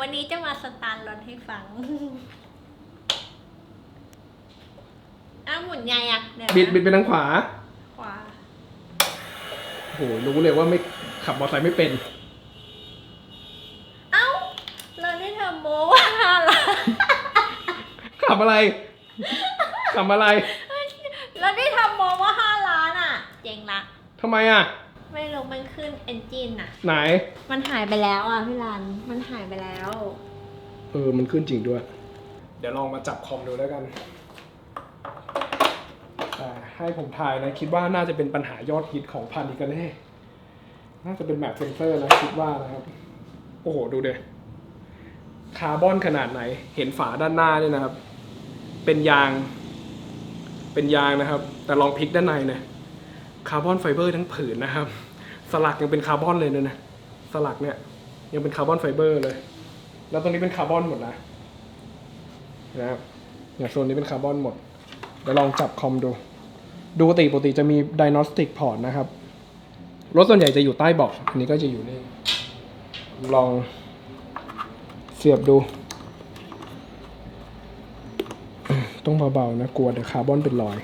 วันนี้จะมาสตาร์ทรถให้ฟัง อ้าวหมุนไงอะเดี๋ยวนะบิดบิดไปทางขวาขวาโหรู้เลยว่าไม่ขับมอเตอร์ไซค์ไม่เป็น เอ้า เราได้เทอร์โบว่าละ ขับอะไร ขับอะไรเราได้ทำโมว่าห้าล้านอะ เจ๋งละทำไมอะ ไม่รู้มันขึ้นเอนจินอะไหน มันหายไปแล้วอะพี่รัน มันหายไปแล้ว เออ มันขึ้นจริงด้วย เดี๋ยวลองมาจับคอมดูแล้วกันแต่ให้ผมทายนะ คิดว่าน่าจะเป็นปัญหายอดฮิตของพันอีกันแน่น่าจะเป็นแบบเซนเซอร์นะ คิดว่านะครับ โอ้โห ดูเดคาร์บอนขนาดไหน เห็นฝาด้านหน้าเนี่ยนะครับ เป็นยาง เป็นยางนะครับ แต่ลองพลิกด้านในเนี่ย คาร์บอนไฟเบอร์ทั้งผืนนะครับ สลักยังเป็นคาร์บอนเลยนะนะสลักเนี่ยยังเป็นคาร์บอนไฟเบอร์เลย แล้วตรงนี้เป็นคาร์บอนหมดนะนะครับเนี่ยโซนนี้เป็นคาร์บอนหมดเดี๋ยวลองจับคอมดู ดูปกติปกติจะมี diagnostic port นะครับ รถส่วนใหญ่จะอยู่ใต้เบาะอันนี้ก็จะอยู่นี่ ลองเสียบดู ต้องเบาๆนะ กลัวเดี๋ยวคาร์บอนเป็นรอย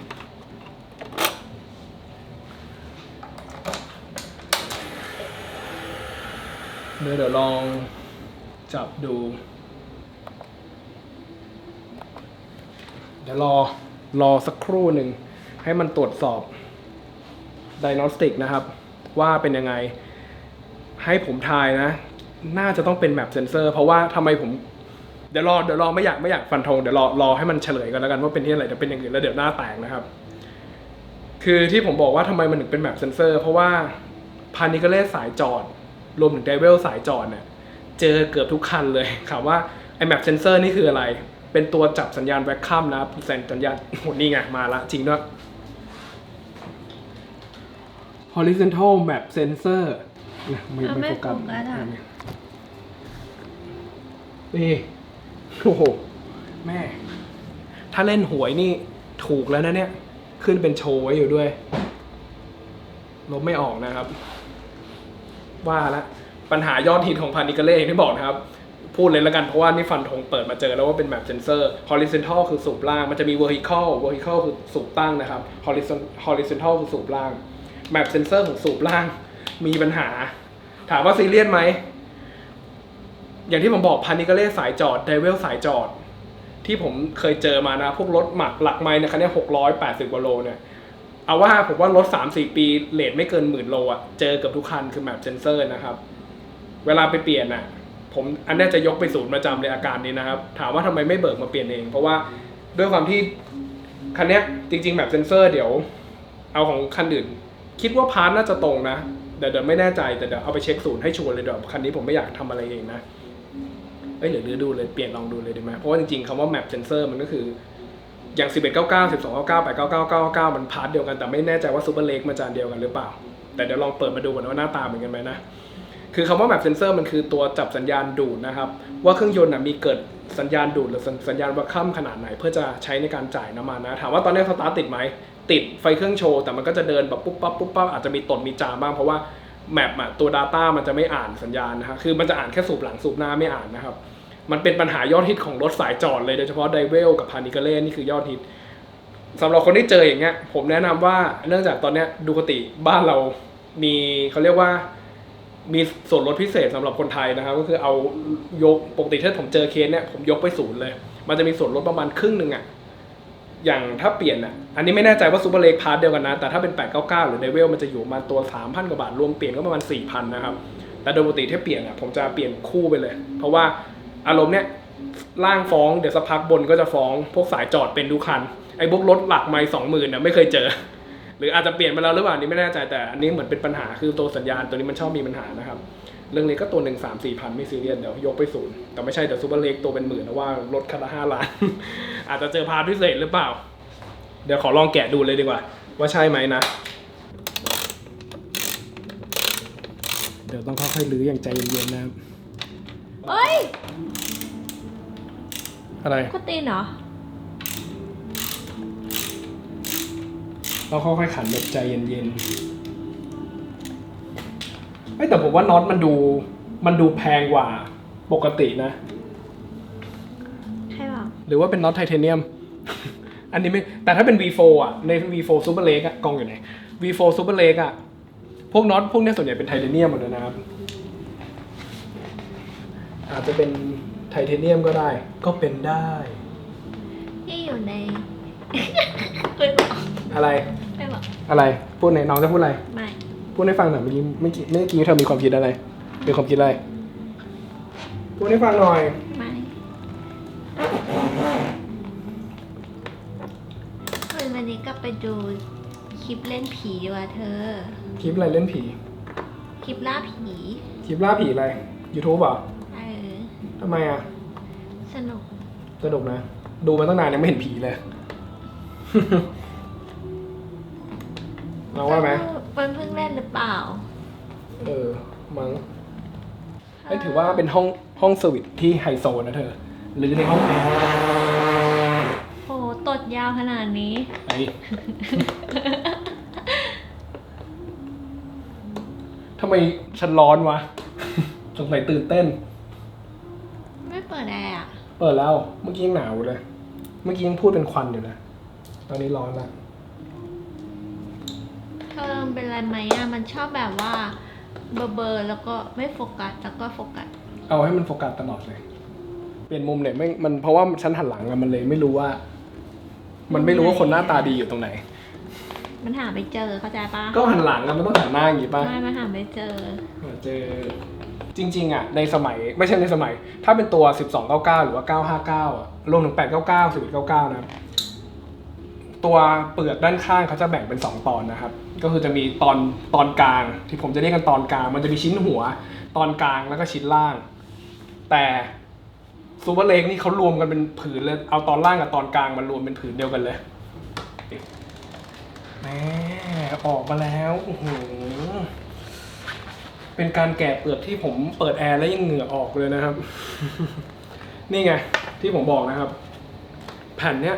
เดี๋ยวลองจับดู เดี๋ยวรอรอสักครู่หนึ่ง ให้มันตรวจสอบ diagnostic นะครับ ว่าเป็นยังไง ให้ผมทายนะ น่าจะต้องเป็นแมปเซนเซอร์ เพราะว่าทำไมผมเดี๋ยวรอเดี๋ยวรอไม่อยากไม่อยากฟันธงเดี๋ยวรอรอให้มันเฉลยกันแล้วกันว่าเป็นที่อะไรเดี๋ยวเป็นอย่างอื่นแล้วเดี๋ยวหน้าแตกนะครับ คือที่ผมบอกว่าทำไมมันถึงเป็นแมปเซนเซอร์ เพราะว่าพานิกเลสสายจอด รวมถึงเดเวลสายจอดเนี่ยเจอเกือบทุกคันเลยถามว่าไอแมปเซนเซอร์นี่คืออะไร เป็นตัวจับสัญญาณแวคคัมนะครับสัญญาณโหนี่ไงมาละจริงด้วย horizontal map sensor นะไม่เอาไม่ไม่โฟกัสโฟกัสอะนี่โอ้โห แม่ ถ้าเล่นหวยนี่ถูกแล้วนะเนี่ย ขึ้นเป็นโชว์ไว้อยู่ด้วย ลบไม่ออกนะครับ ว่าละปัญหายอดฮิตของพานิกาเล่อย่างที่บอกนะครับ พูดเลยแล้วกันเพราะว่านี่ฟันธงเปิดมาเจอแล้วว่าเป็นแบบเซนเซอร์ horizontal คือสูบล่าง มันจะมี vertical vertical คือสูบตั้งนะครับ horizon- horizontal คือสูบล่างแมปเซนเซอร์ของสูบล่าง มีปัญหา ถามว่าซีเรียสไหม อย่างที่ผมบอกพานิกาเล่สายจอดเดวิลสายจอด ที่ผมเคยเจอมานะ พวกรถหมักหลักไม้นี่ยคันนี้หกร้อยแปดสิบกว่าโลเนี่ย เอาว่าผมว่ารถสามสี่ปีเลทไม่เกินหมื่นโลอะเจอเกือบทุกคันคือแมปเซนเซอร์นะครับ เวลาไปเปลี่ยนอะผมอันนี้จะยกไปศูนย์ประจำเลยอาการนี้นะครับ ถามว่าทำไมไม่เบิกมาเปลี่ยนเอง เพราะว่าด้วยความที่คันเนี้ยจริงๆแบบเซนเซอร์เดี๋ยว เอาของคันอื่น คิดว่าพาร์ทน่าจะตรงนะเดี๋ยวเดี๋ยวไม่แน่ใจแต่เดี๋ยวเอาไปเช็คศูนย์ให้ชัวร์เลยเดี๋ยวคันนี้ผมไม่อยากทำอะไรเองนะเอ้ยเดี๋ยวดูเลยเปลี่ยนลองดูเลยดีไหมเพราะว่าจริงๆคำว่า map sensor มันก็คือ อย่าง 11 99 12 99 8 99 99มันพาร์ทเดียวกันแต่ไม่แน่ใจว่าซูเปอร์เล็กมันจะอันเดียวกันหรือเปล่า แต่เดี๋ยวลองเปิดมาดูก่อนว่าหน้าตาเหมือนกันไหมนะ คือคำว่า map sensor มันคือตัวจับสัญญาณดูดนะครับ ว่าเครื่องยนต์น่ะมีเกิดสัญญาณดูดหรือสัญสัญญาณวัคคัมขนาดไหน เพื่อจะใช้ในการจ่ายน้ำมันนะ ถามว่าตอนนี้สตาร์ทติดไหมติดไฟเครื่องโชว์แต่มันก็จะเดินแบบปุ๊บปั๊บปุ๊บปั๊บอาจจะมีตดมีจามบ้างเพราะว่าแมปอะตัว Data มันจะไม่อ่านสัญญาณนะฮะคือมันจะอ่านแค่สูบหลังสูบหน้าไม่อ่านนะครับ มันเป็นปัญหายอดฮิตของรถสายจอดเลยโดยเฉพาะไดเวลกับพานิกาเล่นี่คือยอดฮิตสำหรับคนที่เจออย่างเงี้ย ผมแนะนำว่าเนื่องจากตอนเนี้ยดูกติบ้านเรามีเขาเรียกว่ามีส่วนลดพิเศษสำหรับคนไทยนะครับ ก็คือเอายกปกติถ้าผมเจอเคสเนี่ยผมยกไปศูนย์เลย มันจะมีส่วนลดประมาณครึ่งหนึ่งอะอย่างถ้าเปลี่ยนอะอันนี้ไม่แน่ใจว่าซูเปอร์เลกพาร์ทเดียวกันนะ แต่ถ้าเป็น 899 หรือเดเวลมันจะอยู่ประมาณตัว 3,000 กว่าบาท รวมเปลี่ยนก็ประมาณ 4,000 นะครับ แต่โดยปกติถ้าเปลี่ยนอะผมจะเปลี่ยนคู่ไปเลย เพราะว่า อารมณ์เนี้ยล่างฟ้องเดี๋ยวสักพักบนก็จะฟ้องพวกสายจอดเป็นทุกคันไอ้พวกรถหลักไม่สองหมื่นเนี่ยไม่เคยเจอ หรืออาจจะเปลี่ยนไปแล้วหรือเปล่านนี่ไม่แน่ใจแต่อันนี้เหมือนเป็นปัญหาคือตัวสัญญาณตัวนี้มันชอบมีปัญหานะครับ เรื่องนี้ก็ตัวหนึ่งสามสี่พันไม่ซีเรียสเดี๋ยวยกไปศูนย์แต่ไม่ใช่เดี๋ยวซูเปอร์เล็กตัวเป็นหมื่นนะว่ารถคันละห้าล้าน อาจจะเจอพาร์ทพิเศษหรือเปล่า เดี๋ยวขอลองแกะดูเลยดีกว่า ว่าใช่ไหมนะเดี๋ยวต้องค่อยๆลื้ออย่างใจเย็นๆนะครับเอ้ย อะไรกูตีนเหรอ เราค่อยๆขันแบบใจเย็นๆเอ้ยแต่ผมว่าน็อตมันดู มันดูแพงกว่าปกตินะ ใช่เปล่าหรือว่าเป็นน็อตไทเทเนียม อันนี้ไม่ แต่ถ้าเป็น V4 อะ ใน V4 Super Leg อะกองอยู่ไหน V4 Super Leg อะพวกน็อตพวกเนี้ยส่วนใหญ่เป็นไทเทเนียมหมดเลยนะครับ อาจจะเป็น ไทเทเนียมก็ได้ ก็เป็นได้ ที่อยู่ใน ไม่บอกอะไร ไม่บอกอะไร พูดไหนน้องจะพูดอะไร ไม่พูดให้ฟังหน่อยเมื่อกี้เมื่อกี้เมื่อกี้เธอมีความคิดอะไร มีความคิดอะไร พูดให้ฟังหน่อย ไม่คืนวันนี้กลับไปดูคลิปเล่นผีดีกว่าเธอ คลิปอะไรเล่นผี คลิปล่าผี คลิปล่าผีอะไร YouTube เหรอเออ ทำไมอะ สนุก สนุกนะ ดูมาตั้งนานยังไม่เห็นผีเลย เราว่าไหมมันเพิ่งเล่นหรือเปล่า เออ มั้งเอ้ยถือว่าเป็นห้องห้องสวิตที่ไฮโซนะเธอ หรือในห้องแอร์โหตดยาวขนาดนี้ไอ้ทำไมฉันร้อนวะสงสัยตื่นเต้น ปิดแล้ว เมื่อกี้ยังหนาวอยู่เลย เมื่อกี้ยังพูดเป็นควันอยู่เลยตอนนี้ร้อนละเธอเป็นไรไหมอะมันชอบแบบว่าเบอร์เบอร์แล้วก็ไม่โฟกัส แล้วก็โฟกัส เอาให้มันโฟกัสตลอดเลย เปลี่ยนมุมเนี่ยไม่มันเพราะว่าฉันหันหลังอะมันเลยไม่รู้ว่า มันไม่รู้ว่าคนหน้าตาดีอยู่ตรงไหน มันหาไม่เจอเข้าใจปะก็หันหลังอะมันต้องหันหน้าอย่างงี้ป่ะไม่มันหาไม่เจอ เจอ จริงๆอะในสมัยไม่ใช่ในสมัย ถ้าเป็นตัว 1299 หรือว่า 959อะรวมถึง 899 1199 นะครับ ตัวเปลือกด้านข้างเขาจะแบ่งเป็น 2 ตอนนะครับ ก็คือจะมีตอนตอนกลาง ที่ผมจะเรียกกันตอนกลาง มันจะมีชิ้นหัว ตอนกลางแล้วก็ชิ้นล่าง แต่ซูเปอร์เล็กนี่เขารวมกันเป็นผืนเลยเอาตอนล่างกับตอนกลางมารวมเป็นผืนเดียวกันเลยแหมออกมาแล้วโอ้โห เป็นการแกะเปลือกที่ผมเปิดแอร์แล้วยังเหงื่อออกเลยนะครับ นี่ไง ที่ผมบอกนะครับ แผ่นเนี้ย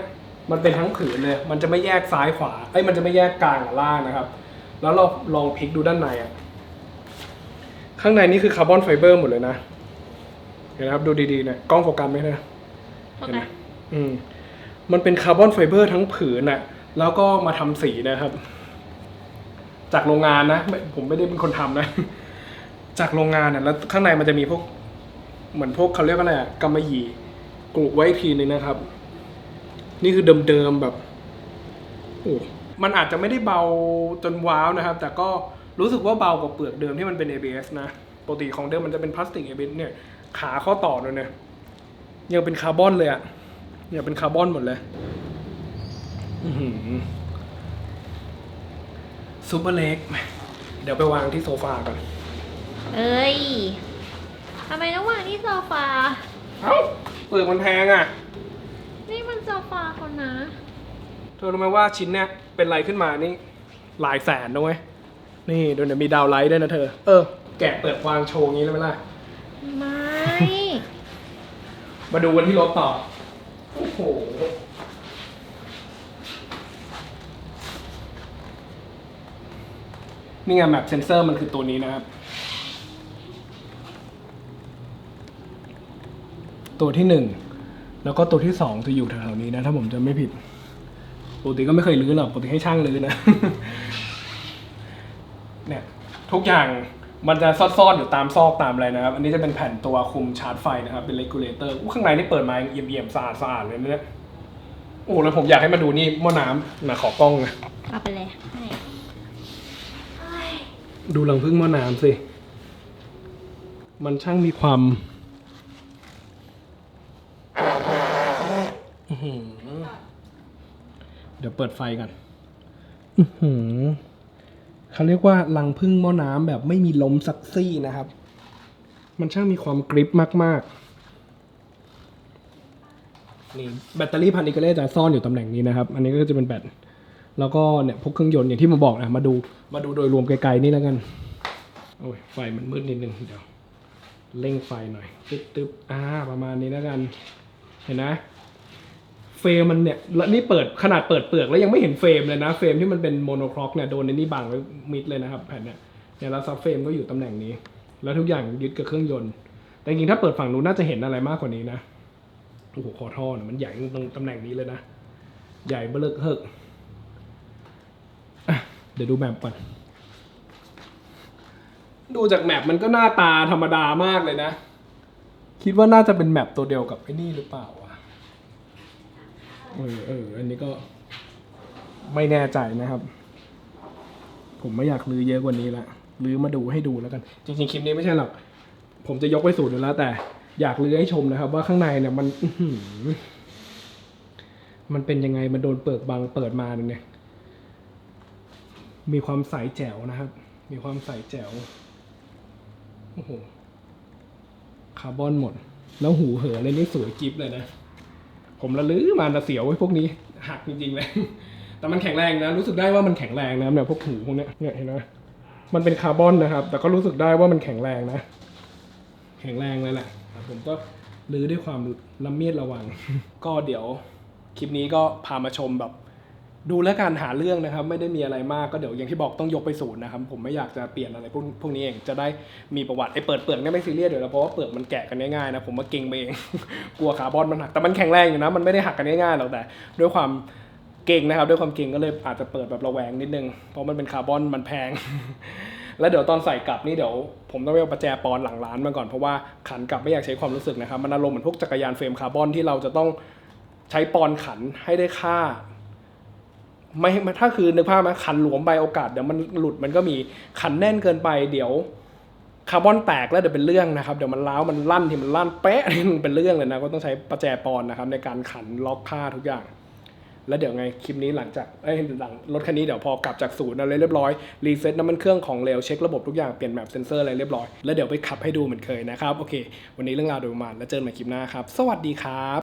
มันเป็นทั้งผืนเลย มันจะไม่แยกซ้ายขวาเอ้ยมันจะไม่แยกกลางกับล่างนะครับ แล้วเราลองพลิกดูด้านในอะข้างในนี่คือคาร์บอนไฟเบอร์หมดเลยนะ เห็นไหมครับดูดีๆเนี่ยกล้องโฟกัสไหมนะโอเห็นเคไหมอืมมันเป็นคาร์บอนไฟเบอร์ทั้งผืนน่ะ แล้วก็มาทำสีนะครับ จากโรงงานนะไม่ผมไม่ได้เป็นคนทำนะ จากโรงงานเนี่ยแล้วข้างในมันจะมีพวกเหมือนพวกเขาเรียกว่าอะไรอะกำมะหยี่กรุไว้อีกทีนึงนะครับ นี่คือเดิมๆแบบโอ้มันอาจจะไม่ได้เบาจนว้าวนะครับ แต่ก็รู้สึกว่าเบากว่าเปลือกเดิมที่มันเป็น ABS นะปกติของเดิมมันจะเป็นพลาสติก ABS เนี่ยขาข้อต่อด้วยเนี่ยยังเป็นคาร์บอนเลยอะยังเป็นคาร์บอนหมดเลยซูเปอร์เล็ก เดี๋ยวไปวางที่โซฟาก่อน เอ้ยทำไมต้องวางที่โซฟา เอ้าเปลือกมันแพงอะนี่มันโซฟาคนนะ เธอรู้ไหมว่าชิ้นเนี้ยเป็นไรขึ้นมานี่หลายแสนนะเว้ย นี่เดี๋ยวมีดาวไลท์ด้วยนะเธอ เออ แกะเปิดวางโชว์งี้เลยไหมล่ะ ไม่ มาดูกันที่รถต่อ โอ้โห นี่ไงแมปเซนเซอร์มันคือตัวนี้นะครับ ตัวที่หนึ่งแล้วก็ตัวที่สองจะอยู่แถวๆนี้นะ ถ้าผมจะไม่ผิดปกติก็ไม่เคยรื้อหรอกปกติให้ช่างรื้อนะเนี่ยทุกอย่างมันจะซ่อนๆอยู่ตามซอกตามอะไรนะครับ อันนี้จะเป็นแผ่นตัวคุมชาร์จไฟนะครับ เป็นเลกูลเลเตอร์ข้างในนี่เปิดมาเอี่ยมๆสะอาดสะอาดๆเลยนะเนี่ยโอ้แล้วผมอยากให้มาดูนี่หม้อน้ำนะขอกล้องนะเอาไปเลยให้เฮ้ยดูรังพึ่งหม้อน้ำสิ มันช่างมีความอื้อหือ เดี๋ยวเปิดไฟกันอือหือเขาเรียกว่ารังพึ่งหม้อน้ำแบบไม่มีลมสักซี่นะครับ มันช่างมีความกริปมาก ๆ นี่แบตเตอรี่พันอิกเล่จะซ่อนอยู่ตำแหน่งนี้นะครับ อันนี้ก็จะเป็นแบต แล้วก็เนี่ยพวกเครื่องยนต์อย่างที่มาบอกนะมาดู มาดูโดยรวมไกล ๆ นี่แล้วกัน โอ้ย ไฟมันมืดนิดนึงเดี๋ยวเร่งไฟหน่อยตึ๊บตึ๊บอ่า ประมาณนี้แล้วกัน เห็นนะ เฟรมมันเนี่ยแล้วนี่เปิดขนาดเปิดเปลือกแล้วยังไม่เห็นเฟรมเลยนะ เฟรมที่มันเป็นโมโนคล็อกเนี่ยโดนในนี่บังไว้มิดเลยนะครับแผ่นเนี่ยเนี่ยแล้วซับเฟรมก็อยู่ตำแหน่งนี้ แล้วทุกอย่างยึดกับเครื่องยนต์ แต่จริงๆถ้าเปิดฝั่งนู้นน่าจะเห็นอะไรมากกว่านี้นะโอ้โหคอท่อเนี่ยมันใหญ่ตรงตำแหน่งนี้เลยนะ ใหญ่เบลิกเฮิกเดี๋ยวดูแมปก่อนดูจากแมปมันก็หน้าตาธรรมดามากเลยนะ คิดว่าน่าจะเป็นแมปตัวเดียวกับไอ้นี่หรือเปล่าวะ เออเอออันนี้ก็ไม่แน่ใจนะครับ ผมไม่อยากลือเยอะกว่านี้ละลือมาดูให้ดูแล้วกัน จริงๆคลิปนี้ไม่ใช่หรอก ผมจะยกไปสูตรอยู่แล้ว แต่อยากลือให้ชมนะครับ ว่าข้างในเนี่ยมันมันเป็นยังไงมันโดนเปิดบางเปิดมาเนี่ยมีความใสแจ๋วนะครับ มีความใสแจ๋วโอ้โหคาร์บอนหมด แล้วหูเหอเลยนี่สวยกิฟเลยนะ ผมละลือมาละเสียวไว้พวกนี้หักจริงๆเลยแต่มันแข็งแรงนะรู้สึกได้ว่ามันแข็งแรงนะเนี่ยพวกหูพวกเนี้ยเนี่ยเห็นไหมมันเป็นคาร์บอนนะครับ แต่ก็รู้สึกได้ว่ามันแข็งแรงนะ แข็งแรงเลยแหละผมก็ลื้อด้วยความละเมียดระวัง ก็เดี๋ยวคลิปนี้ก็พามาชมแบบ ดูแล้วการหาเรื่องนะครับ ไม่ได้มีอะไรมากก็เดี๋ยวอย่างที่บอกต้องยกไปศูนย์นะครับ ผมไม่อยากจะเปลี่ยนอะไรพวกพวกนี้เองจะได้มีประวัติไอ้เปิดเปลือกเนี่ยไม่ซีเรียสเดี๋ยวเพราะว่าเปลือกมันแกะกันง่ายๆนะผมมาเก่งไปเอง กลัวคาร์บอนมันหักแต่มันแข็งแรงอยู่นะ มันไม่ได้หักกันง่ายๆหรอกแต่ ด้วยความเก่งนะครับ ด้วยความเก่งก็เลยอาจจะเปิดแบบระแวงนิดนึงเพราะมันเป็นคาร์บอนมันแพง แล้วเดี๋ยวตอนใส่กลับนี่เดี๋ยวผมต้องไปเอาประแจปอนหลังร้านมาก่อนเพราะว่าขันกลับไม่อยากใช้ความรู้สึกนะครับมันอารมณ์เหมือนพวกจักรยานเฟรมคาร์บอนที่เราจะต้องใช้ปอนขันให้ได้ค่า ไม่ถ้าคือนึกภาพไหมขันหลวมไปโอกาสเดี๋ยวมันหลุดมันก็มีขันแน่นเกินไปเดี๋ยวคาร์บอนแตกแล้วเดี๋ยวเป็นเรื่องนะครับ เดี๋ยวมันล้าวมันลั่นที่มันลั่นเป๊ะนี่มันเป็นเรื่องเลยนะก็ต้องใช้ประแจปอนนะครับ ในการขันล็อกค่าทุกอย่าง แล้วเดี๋ยวไงคลิปนี้หลังจากเอ้ยหลังรถคันนี้เดี๋ยวพอกลับจากศูนย์อะไรเรียบร้อยรีเซ็ตน้ำมันเครื่องของเร็วเช็คระบบทุกอย่างเปลี่ยนแมปเซนเซอร์อะไรเรียบร้อยแล้วเดี๋ยวไปขับให้ดูเหมือนเคยนะครับโอเค วันนี้เรื่องราวโดยประมาณแล้วเจอกันใหม่คลิปหน้าครับ สวัสดีครับ